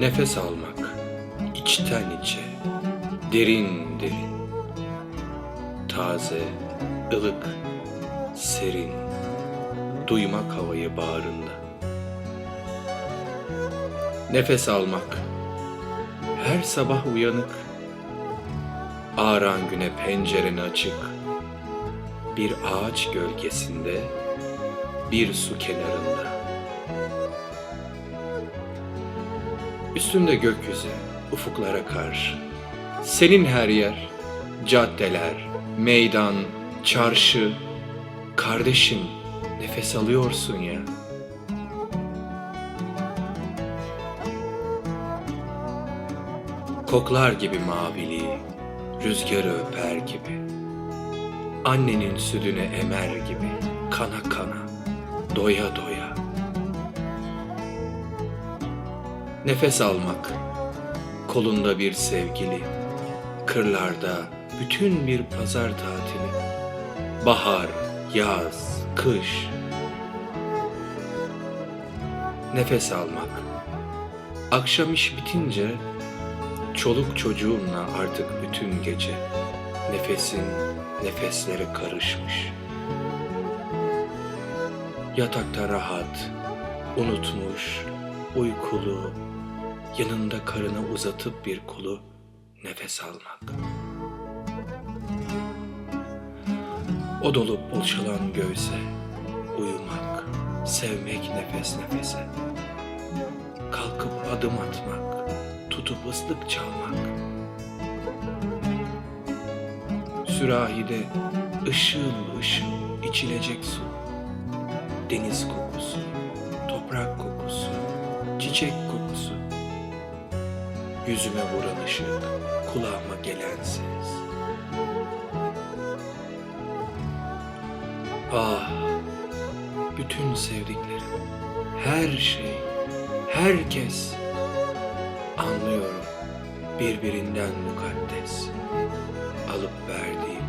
Nefes almak, içten içe, derin derin. Taze, ılık, serin, duymak havayı bağrında. Nefes almak, her sabah uyanık, ağaran güne pencereni açık, bir ağaç gölgesinde, bir su kenarında. Üstünde gökyüzü, ufuklara karşı. Senin her yer, caddeler, meydan, çarşı. Kardeşim, nefes alıyorsun ya. Koklar gibi maviliği, rüzgarı öper gibi. Annenin sütünü emer gibi, kana kana, doya doya. Nefes almak, kolunda bir sevgili, kırlarda bütün bir pazar tatili. Bahar, yaz, kış. Nefes almak. Akşam iş bitince çoluk çocuğunla artık bütün gece nefesin nefeslere karışmış. Yatakta rahat, unutmuş, uykulu, yanında karına uzatıp bir kulu nefes almak. O dolup boşalan göğse uyumak, sevmek nefes nefese. Kalkıp adım atmak, tutup ıslık çalmak. Sürahide ışıl ışıl içilecek su. Deniz kokusu, çiçek kokusu. Yüzüme vuran ışık, kulağıma gelen ses. Ah, bütün sevdiklerim, her şey, herkes anlıyorum birbirinden mukaddes alıp verdiğim